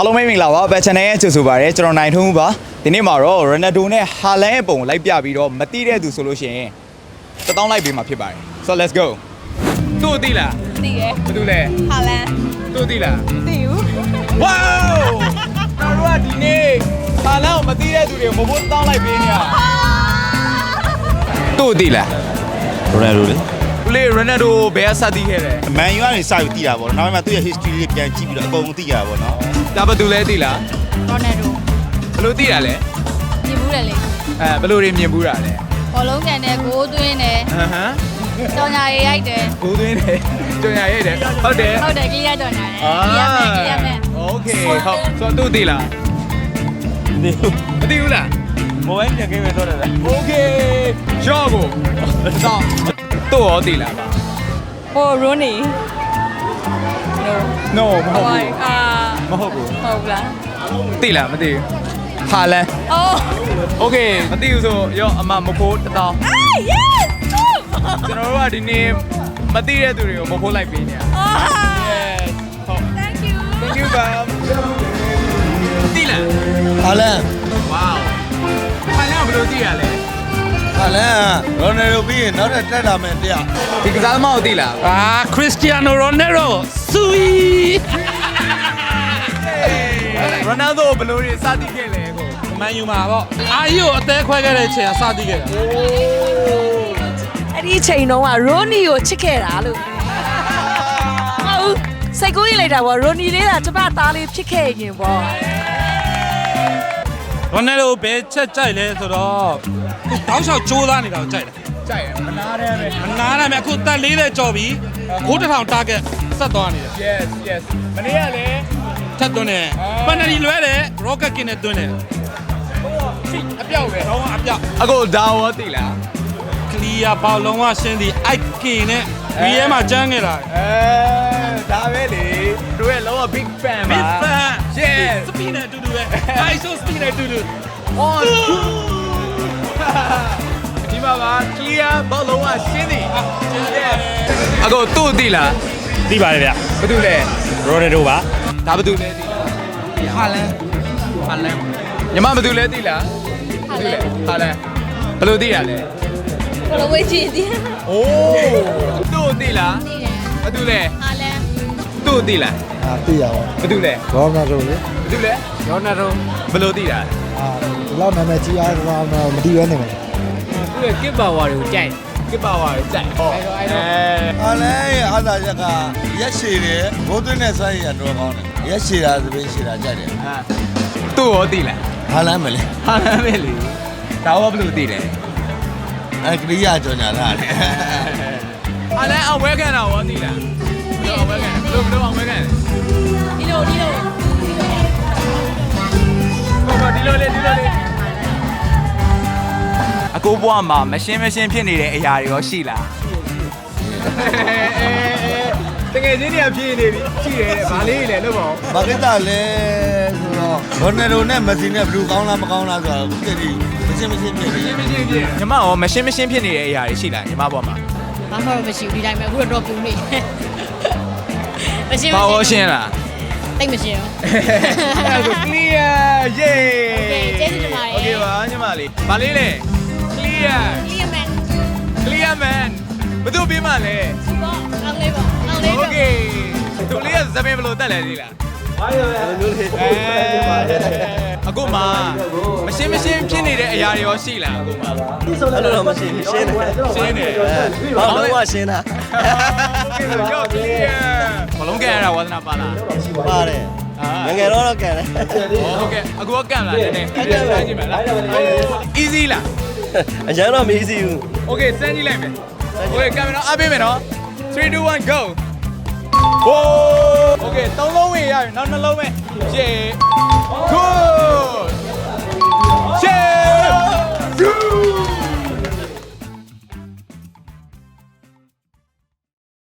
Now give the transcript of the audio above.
အားလုံးပဲမင်္ဂလာပါဘက် channel ရဲ့ကြိုဆိုပါရစေကျွန်တော်နိုင်ထုံးဦးပါဒီနေ့မှာတော့ Ronaldo နဲ့ Haaland ရဲ့ပုံကိုလိုက်ပြပြီးတော့မတိတဲ့သူဆိုလို့ရှိရင်တစ်တောင်းလိုက်ပေးမှာဖြစ်ပါတယ် so let's go သူ့သိလားသိရဘာတူလဲဟာလန်သူ့သိလားသိဘူး wow ကျွန်တော်တို့ကဒီနေ့ Haaland ကိုမတိတဲ့သူတွေကိုမဖို့တောင်းလိုက်ပေးနေရသူ့သိလားရိုနယ်ဒိုလေဦးလေး Ronaldo ဘယ်ကစသည်ခဲ့လဲမန်ယူကနေစပြီးတည်တာပေါ့နောက်ပိုင်းမှာသူ့ရဲ့ history လေးပြန်ကြည့်ပြီးတော့အကုန်သိရတာပေါ့နော် ဒါဘာတူလဲသိလား ရိုနယ်ဒို ဘယ်လိုသိတာလဲ မြင်ဘူးတယ်လေ အဲဘယ်လိုတွေမြင်ဘူးတာလဲ ဘောလုံးကန်နဲ့ဂိုးသွင်းတယ် ဟမ်ဟမ် ကြောင်ညာရေးရိုက်တယ် ကိုသွင်းတယ်ကြွညာရဲ့တယ်ဟုတ်တယ် ဟုတ်တယ်ကြီးရကြောင်ညာတယ်ကြီးရမယ်ကြီးရမယ် โอเคဟုတ်ဆိုတော့သူသိလား ဒီ မသိဘူးလား မိုဘိုင်းပြန်ကိန်းပဲတော့တယ်လေ โอเคရော့ကိုတော့သူ့ရောသိလားပါ ဟိုရိုနီ no no မဟုတ် ဟို ဘူး အာ မဟုတ်ဘူး ဟုတ်လား သိလားမသိဘူးဟာလန် အော် โอเคမသိဘူးဆိုရော့အမမဖိုးတစ်တောင်း အာ yes ကျွန်တော်တို့ကဒီနေ့မသိတဲ့သူတွေကိုမဖိုးလိုက်ပေးနေရ အာ yes ဟုတ် thank you thank you bam သိလား ဟာလန် wow ဟာလန်ကဘယ်လိုသိရလဲ ဟာလန်ရိုနယ်ဒိုပြီးရင်နောက်ထပ်တက်လာမယ်တရား ဒီကစားသမားကိုသိလား Ah, Cristiano Ronaldo, sui. နယ်ဒိုဘယ်လိုတွေစသည်ခဲ့လဲကိုမန်ယူမှာပေါ့အာယိုအသေးခွဲခဲ့တဲ့အချိန်ကစသည်ခဲ့တာအဲ့ဒီအချိန်တုန်းကရိုနီကိုချစ်ခဲ့တာလို့ဟုတ်စိတ်ကူးရင်လိုက်တာပေါ့ရိုနီလေးကကျမသားလေးဖြစ်ခဲ့ရင်ပေါ့ရိုနယ်ဒိုဘယ်ချက်ကြိုက်လဲဆိုတော့သူတောင်းလျှောက်ကြိုးစားနေတာကိုကြိုက်တယ်ကြိုက်တယ်မနာတယ်ပဲမနာနိုင်မယ်အခုတက်လေးတဲ့ကြော်ပြီးခိုးတစ်ထောင် target ဆက်သွားနေတယ် yes yes မနေ့ကလည်း ထက်သွင်းတယ်ပန်နရီလွဲတယ် rocket king နဲ့သွင်းတယ်အပြောက်ပဲတော့အပြောက်အကိုဒါရောသိလား clear ဘောလုံးဝရှင်းသည် IK နဲ့ BM မှာကျန်းခဲ့တာအဲဒါပဲလေတို့ရဲ့လောက big fan ပါ big fan yes စပီနဲ့အတူတူပဲ ISO speed နဲ့အတူတူ on ဒီမှာပါ clear ဘောလုံးကရှင်းနေအကိုသူ့သိလားသိပါတယ်ဗျဘာတူလဲရိုနယ်ဒိုပါ ဒါဘာတူလဲသိလားဟာလန်ဟာလန်ညီမဘာတူလဲသိလားဟာလန်ဟာလန်ဘယ်လိုသိရလဲဘလိုဝေးကြည့်သည်โอ้သူ့သိလားသိတယ်ဘာတူလဲဟာလန်သူ့သိလားအာသိရပါဘာတူလဲဘောနာဒိုလေဘာတူလဲရောနာတော့ဘယ်လိုသိတာလဲအာဒီလောက်နာမည်ကြီးအားကတော့မသိရဲနေမှာသူ့ရဲ့ kit power တွေကိုကြိုက် kit power ကိုကြိုက်ဟုတ်အဲ့တော့အဲ့တော့ဟာလန်ရဲ့အားသာချက်ကရက်ရှည်တယ်ဘိုးသွင်းတဲ့ဆိုင်းရတော့ကောင်းတယ် ရက်ရှည်တာသပင်းရှည်တာကြိုက်တယ်အဲသူ့ရောသိလားဟာလန်မလဲဟာလမ်းပဲလေဒါရောဘယ်လိုသိလဲအဲကလေးရကြော်ညာလာတယ်ဟာလမ်းအဝဲခံတာရောသိလားဘယ်လိုအဝဲခံဘယ်လိုဘယ်လိုအဝဲခံလဲဒီလိုဒီလိုဟောဒီလိုလေဒီလိုလေအကိုဘွားမှာမရှင်းမရှင်းဖြစ်နေတဲ့အရာတွေရောရှိလား တကယ်ချင်းတွေကဖြစ်နေပြီရှိတယ်ဗာလေးလေလို့ပေါ့ဘာကိစ္စလဲဆိုတော့ရိုနယ်ဒိုနဲ့မက်ဆီနဲ့ဘယ်လူကောင်းလားမကောင်းလားဆိုတော့အခုတည်းမရှင်းမရှင်းဖြစ်နေရှင်းမရှင်းဖြစ်ညီမရောမရှင်းမရှင်းဖြစ်နေတဲ့အရာတွေရှိလားညီမဘွားမှာဘာမှမရှိဘူးဒီတိုင်းပဲအခုတော့ပူနေမရှိဘာရောရှင်းလား တိတ်မရှိဘူး အဲ့ဒါဆို clear yay Okay ကျေးဇူးတင်ပါတယ် Okay ပါညီမလေးဗာလေးလေ clear လီယမန် clear man ဘယ်သူပြီးမှလဲပေါ့အောင်လေးပေါ့အော င်လေးတော့သူလေးကသမင်ဘယ်လိုတက်လဲဒီလားအကိုမမရှင်းမရှင်းဖြစ်နေတဲ့အရာတွေရောရှိလားအကိုမအဲ့လိုတော့မရှိဘူးရှင်းတယ်ရှင်းတယ်ဘာလို့ကရှင်းတာကြောက်ကြည့်ဘလုံးကန်ရတာဝါသနာပါလားပါတယ်ငငယ်တော့တော့ကန်တယ်ဟုတ်ကဲ့အကိုကကန်လားနည်းနည်းအကန်လားကြည့်ပါလား easy လားအရင်တော့မ easy ဘူး okay စမ်းကြည့်လိုက်မယ် okay ကင်မရာအပေးမယ်နော်3 2 1 go โอ้โอเคသုံးလုံးဝင်ရပြီနောက်နှလုံးပဲ yeah good